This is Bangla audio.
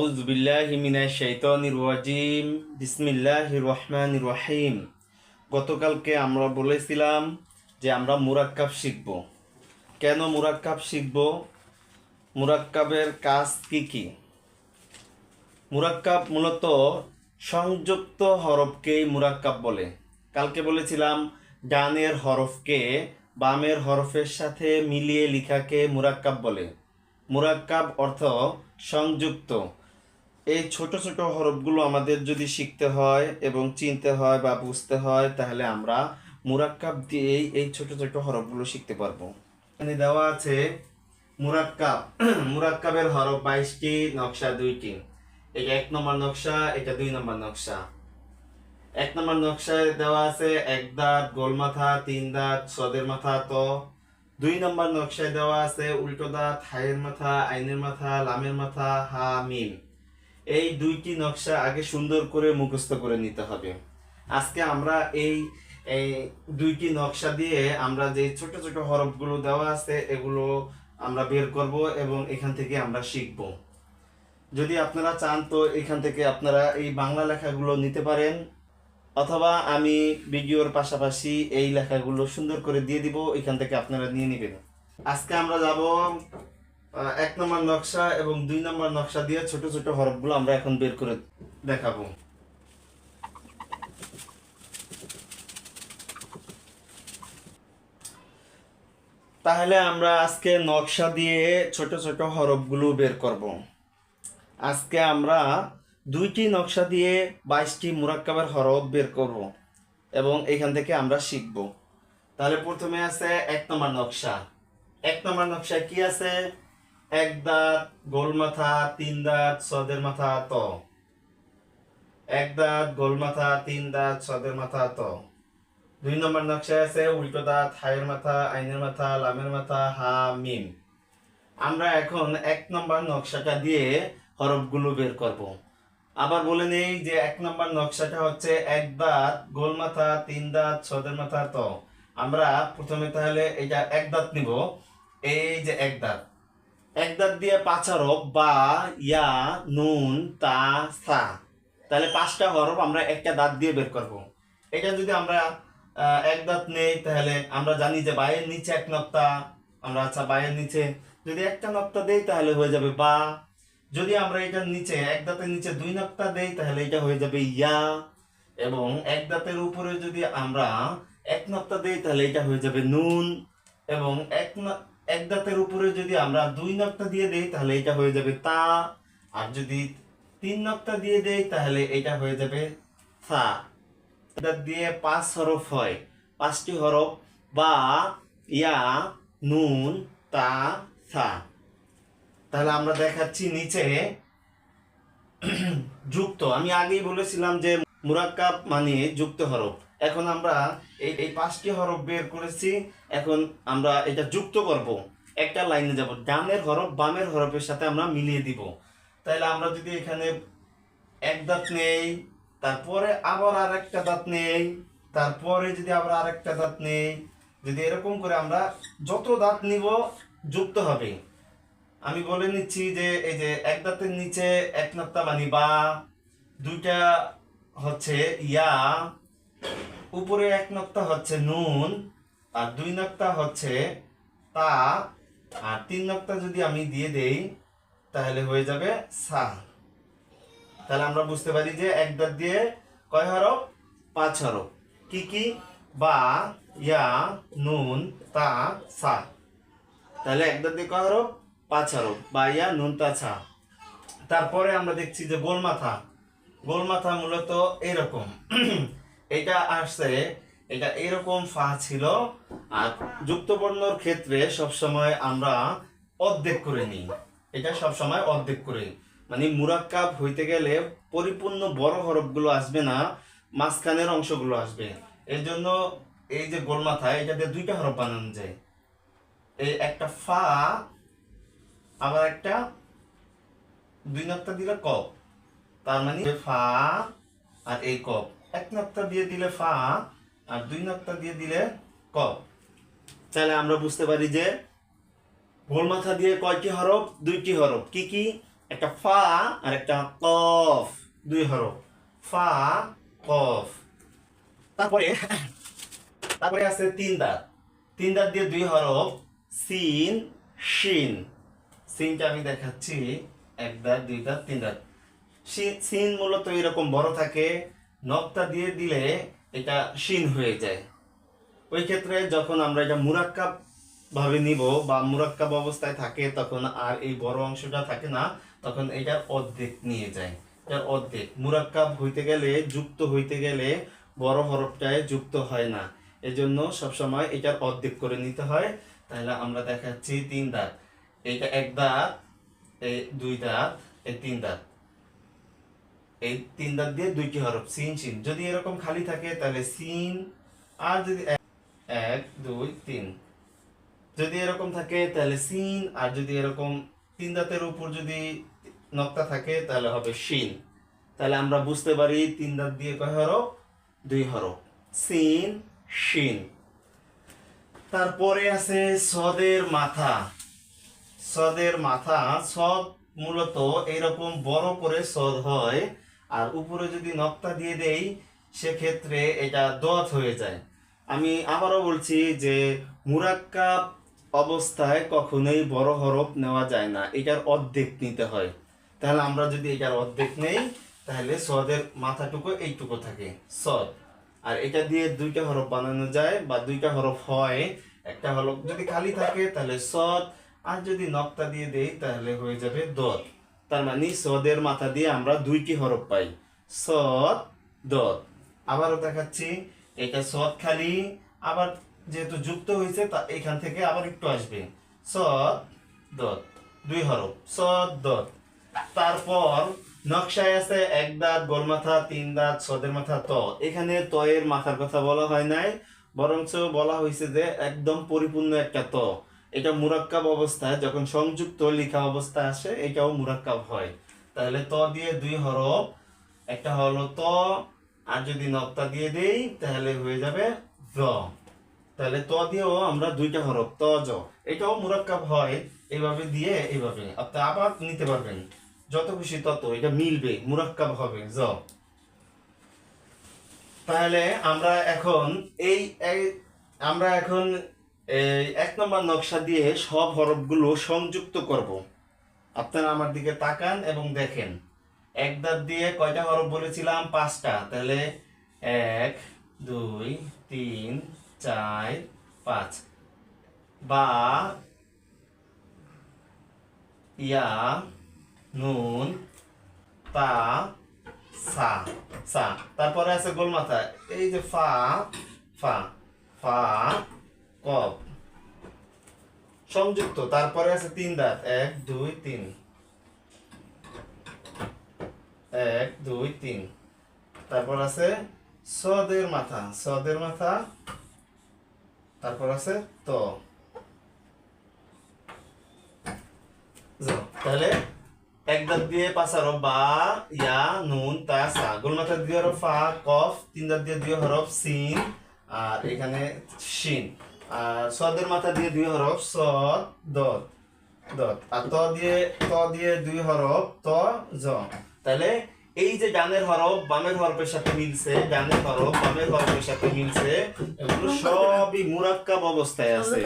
আউজ বিল্লাহি মিনাশ শাইতানির রাজিম বিসমিল্লাহির রহমানির রহিম গতকালকে আমরা বলেছিলাম যে আমরা মুরাক্কাব শিখব। কেন মুরাক্কাব শিখব? মুরাক্কাবের কাজ কি কি? মুরাক্কাব মূলত সংযুক্ত হরফকেই মুরাক্কাব বলে। কালকে বলেছিলাম ডানের হরফকে বামের হরফের সাথে মিলিয়ে লিখাকে মুরাক্কাব বলে। মুরাক্কাব অর্থ সংযুক্ত। এই ছোট ছোট হরফগুলো আমাদের যদি শিখতে হয় এবং চিনতে হয় বা বুঝতে হয়, তাহলে আমরা মুরাক্কাব দিয়েই এই ছোট ছোট হরফগুলো শিখতে পারব। এখানে দেওয়া আছে মুরাক্কাব। মুরাক্কাবের হরফ বাইশটি, নকশা দুইটি। এটা এক নম্বর নকশা, এটা দুই নম্বর নকশা। এক নম্বর নকশায় দেওয়া আছে এক দাঁত, গোল মাথা, তিন দাঁত, সদের মাথা, ত। দুই নম্বর নকশায় দেওয়া আছে উল্টো দাঁত, হায়ের মাথা, আইনের মাথা, লামের মাথা, হা, মিম। এই দুইটি নকশা আগে সুন্দর করে মুখস্থ করে নিতে হবে। আজকে আমরা এই এই দুইটি নকশা দিয়ে আমরা যে ছোট ছোট হরফগুলো দেওয়া আছে, এগুলো আমরা বের করব এবং এখান থেকে আমরা শিখব। যদি আপনারা চান তো এখান থেকে আপনারা এই বাংলা লেখাগুলো নিতে পারেন, অথবা আমি ভিডিওর পাশাপাশি এই লেখাগুলো সুন্দর করে দিয়ে দিব, এখান থেকে আপনারা নিয়ে নেবেন। আজকে আমরা যাব এক নম্বর নকশা এবং দুই নম্বর নকশা দিয়ে ছোট ছোট হরফগুলো আমরা এখন বের করে দেখাবো। তাহলে আমরা আজকে নকশা দিয়ে ছোট ছোট হরফগুলো বের করব। আজকে আমরা দুইটি নকশা দিয়ে বাইশটি মুরাক্কাবের হরফ বের করব এবং এখান থেকে আমরা শিখব। তাহলে প্রথমে আছে এক নম্বর নকশা। এক নম্বর নকশা কি আছে? এক দাঁত গোল মাথা, তিন দাঁত, সদের মাথা, ত। এক দাঁত গোল মাথা, তিন দাঁত, সদের মাথা, ত। দুই নম্বর নকশায় আছে, উল্টো দাঁত, হায়ের মাথা, আইনের মাথা, লামের মাথা, হা, মিম। আমরা এখন এক নম্বর নকশাটা দিয়ে হরফগুলো বের করব। আবার বলে নেই যে এক নম্বর নকশাটা হচ্ছে এক দাঁত গোল মাথা, তিন দাঁত, সদের মাথা, তো। আমরা প্রথমে তাহলে এটা এক দাঁত নিব। এই যে এক দাঁত। এক দাঁত দিয়ে পাঁচ হরফ বা ইয়া, নুন, তা, সা। তাহলে পাঁচটা হরফ আমরা একটা দাঁত দিয়ে বের করব। এটা যদি আমরা এক দাঁত নেই, তাহলে আমরা জানি যে বায়ের নিচে এক নক্তা। আমরা আচ্ছা বায়ের নিচে যদি একটা নক্তা দেই, তাহলে হয়ে যাবে বা। যদি আমরা এটার নিচে, এক দাঁতের নিচে দুই নক্তা দেই, তাহলে এটা হয়ে যাবে ইয়া। এবং এক দাঁতের উপরে যদি আমরা এক নক্তা দেই, তাহলে এটা হয়ে যাবে নুন। এবং এক এক দাঁতের উপরে যদি আমরা দুই নক্তা দিয়ে দেই, তাহলে এটা হয়ে যাবে তা। আর যদি তিন নক্তা দিয়ে দেই, তাহলে এটা হয়ে যাবে থা দাঁত দিয়ে পাঁচ হরফ হয়। পাঁচটি হরফ, বা, ইয়া, নুন, তা থা তাহলে আমরা দেখাচ্ছি নিচে যুক্ত। আমি আগেই বলেছিলাম যে মুরাক্কাব মানে যুক্ত হরফ। এখন আমরা এই এই পাঁচটি হরফ বের করেছি। এখন আমরা এটা যুক্ত করব। একটা লাইনে যাব। ডানের হরফ, বামের হরফের সাথে আমরা মিলিয়ে দিব। তাহলে আমরা যদি এখানে এক দাঁত নেই, তারপরে আবার আর একটা দাঁত নেই, তারপরে যদি আবার আর একটা দাঁত নেই, যদি এরকম করে আমরা যত দাঁত নিব, যুক্ত হবে। আমি বলে নিচ্ছি যে, এই যে এক দাঁতের নিচে এক নক্তা মানি বা দুইটা হচ্ছে ইয়া উপরে এক নক্তা হচ্ছে নুন, আর দুই নক্তা হচ্ছে তা, আর তিন নক্তা যদি আমি দিয়ে দেই, তাহলে হয়ে যাবে সা। তাহলে আমরা বুঝতে পারি যে এক দাঁত দিয়ে কয় হরফ? পাঁচ হরফ। কি কি? বা, ইয়া, নুন, তা, সা। তাহলে এক দাঁত দিয়ে কয় হরফ? পাঁচ হরফ। বা, ইয়া, নুন, তা ছা তারপরে আমরা দেখছি যে গোলমাথা। গোলমাথা মূলত এরকম। এটা আসছে, এটা এরকম ফা ছিল, আর যুক্তবর্ণর ক্ষেত্রে সবসময় আমরা অর্ধেক করে নিই। এটা সবসময় অর্ধেক করে। মানে মুরাক্কাব হইতে গেলে পরিপূর্ণ বড় হরফগুলো আসবে না, মাঝখানের অংশগুলো আসবে। এর জন্য এই যে গোল মাথা এটা দিয়ে দুইটা হরফ বানানো যায়। এই একটা ফা, আবার একটা দুই নক্তা দিলে কপ। তার মানে ফা আর এই কপ। এক নক্তা দিয়ে দিলে ফা আর দুই নক্তা দিয়ে দিলে কপ তাহলে আমরা বুঝতে পারি যে গোল মাথা দিয়ে কয়টি হরফ? দুইটি হরফ। কি কি? একটা ফা আর একটা কফ। দুই হরফ। ফা, কফ। তারপরে তারপরে আছে তিন দাঁত। তিন দাঁত দিয়ে দুই হরফ। সিন, শিন। সিনটা আমি দেখাচ্ছি। এক দাঁত, দুই দাঁত, তিন দাঁত। সিন মূলত এরকম বড় থাকে। নকটা দিয়ে দিলে এটা শিন হয়ে যায়। ওই ক্ষেত্রে যখন আমরা এটা মুরাক্কাব ভাবে নিব বা মুরাক্কাব অবস্থায় থাকে, তখন আর এই বড় অংশটা থাকে না, তখন এটা অর্ধেক নিয়ে যায়। এটার অর্ধেক। মুরাক্কাব হইতে গেলে, যুক্ত হইতে গেলে বড় হরফটায় যুক্ত হয় না। এজন্য সবসময় এটার অর্ধেক করে নিতে হয়। তাহলে আমরা দেখাচ্ছি তিন দাঁত। এটা এক দাঁত এই দুই দাঁত এই তিন দাঁত। এই তিন দাঁত দিয়ে দুইটি হরফ, সিন সিন। যদি এরকম খালি থাকে, তাহলে সিন, আর যদি এক- দুই, তিন। যদি এরকম থাকে, তাহলে সিন, আর যদি এরকম তিন দাঁতের উপর যদি নক্তা থাকে, তাহলে হবে শিন তাহলে আমরা বুঝতে পারি তিন দাঁত দিয়ে কয় হরফ? দুই হরফ। সিন শিন তারপরে আছে সদের মাথা। সদের মাথা, সদ মূলত এরকম বড় করে সদ হয় আর উপরে যদি নক্তা দিয়ে দেই, সেক্ষেত্রে এটা দত হয়ে যায়। আমি আবারও বলছি যে মুরাক্কাব অবস্থায় কখনোই বড় হরফ নেওয়া যায় না, এটার অর্ধেক নিতে হয়। তাহলে আমরা যদি এটার অর্ধেক নেই, তাহলে সদের মাথাটুকু এইটুকু থাকে, সদ। আর এটা দিয়ে দুইটা হরফ বানানো যায় বা দুইটা হরফ হয়, একটা হরফ যদি খালি থাকে, তাহলে সদ, আর যদি নক্তা দিয়ে দেই, তাহলে হয়ে যাবে দত তার মানে সদের মাথা দিয়ে আমরা দুইটি হরফ পাই। সদ দত আবারও দেখাচ্ছি, এটা সদ খালি, আবার যেহেতু যুক্ত হয়েছে, তা এখান থেকে আবার একটু আসবে। সদ দত দুই হরফ। সদ দত তারপর নকশায় আছে এক দাঁত, গোল মাথা, তিন দাঁত, সদের মাথা, ত। এখানে তয়ের মাথার কথা বলা হয় নাই, বরঞ্চ বলা হয়েছে যে একদম পরিপূর্ণ একটা ত। এটা মুরাক্কাব অবস্থায় যখন সংযুক্ত লেখা অবস্থায় আসে, এটাও মুরাক্কাব হয়। তাহলে ত দিয়ে দুই হরফ, একটা হলো ত, আর যদি নক্তা দিয়ে দেই, তাহলে হয়ে যাবে র তাহলে ত দিয়েও আমরা দুইটা হরফ, ত, জ। এটাও মুরাক্কাব হয় এইভাবে দিয়ে এইভাবে আপনি আবার নিতে পারবেন। যত খুশি তত, এটা মিলবে, মুরাক্কাব হবে, জ। তাহলে আমরা এখন এই, আমরা এখন এক নম্বর নকশা দিয়ে সব হরফগুলো সংযুক্ত করব। আপনারা আমার দিকে তাকান এবং দেখেন। এক দাঁত দিয়ে কয়টা হরফ বলেছিলাম? পাঁচটা। তাহলে এক, দুই, তিন, চার, পাঁচ। বা, ইয়া, নুন, তা, সা সা। তারপরে আছে গোল মাথা এই যে ফা ফা ফা কপ সংযুক্ত, তারপরে আছে তিন দাঁত। এক, দুই, তিন। এক, দুই, তিন। তারপর আছে সদের মাথা। সদের মাথা, তারপর আছে ত। তাহলে এক দাঁত দিয়ে পাঁচ হরফ বা, ইয়া, নুন, তা, সা। গোল মাথা দিয়ে ফা, কফ, তিন দাঁত দিয়ে হরফ সিন, আর এখানে শিন। আর সদের মাথা দিয়ে দুই হরফ সদ আর ত দিয়ে ত দিয়ে দুই হরফ ত জ। তাহলে এই যে ডানের হরফ বামের হরফের সাথে মিলছে ডানের হরফ বামের হরফের সাথে মিলছে এগুলো সবই মুরাক্কাব অবস্থায় আছে।